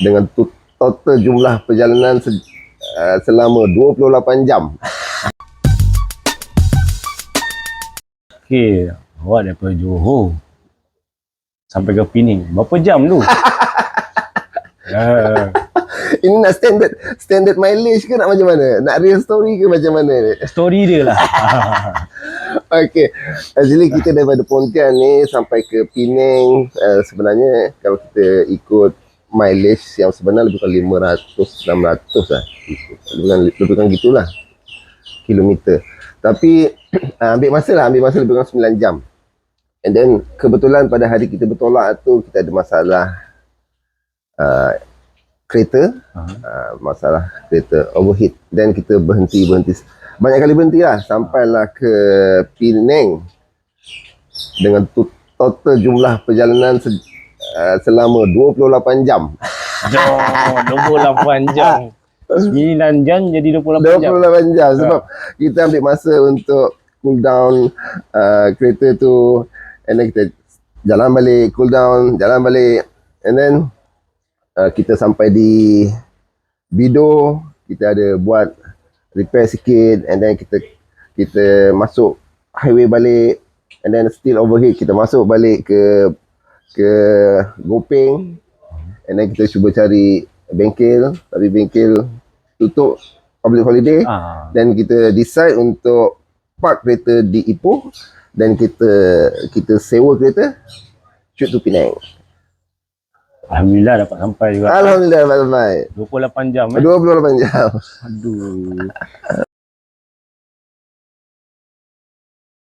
dengan total jumlah perjalanan se- uh, selama 28 jam. Okey, awak daripada Johor sampai ke Pening. Berapa jam tu? uh, Ini nak standard standard mileage ke nak macam mana? Nak real story ke macam mana ni? story dia lah. Okay. Actually kita daripada Pontian ni sampai ke Penang uh, sebenarnya kalau kita ikut mileage yang sebenar lebih kurang 500 600 lah. Lebih kurang, lebih kurang gitulah kilometer. Tapi uh, ambil masa lah, ambil masa lebih kurang 9 jam. And then kebetulan pada hari kita bertolak tu kita ada masalah uh, kereta, uh, masalah kereta overheat. Dan kita berhenti berhenti banyak kali berhenti lah sampailah ke Penang dengan total jumlah perjalanan se- uh, selama 28 jam. Jom, 28 jam. 9 jam jadi 28 jam. 28 jam sebab kita ambil masa untuk cool down uh, kereta tu and then kita jalan balik, cool down, jalan balik and then uh, kita sampai di Bido, kita ada buat repair sikit and then kita kita masuk highway balik and then still overheat kita masuk balik ke ke Gopeng and then kita cuba cari bengkel tapi bengkel tutup public holiday Ah, dan kita decide untuk park kereta di Ipoh dan kita kita sewa kereta shoot to Penang. Alhamdulillah dapat sampai juga. Alhamdulillah sampai 28 jam eh. 28 jam. Aduh.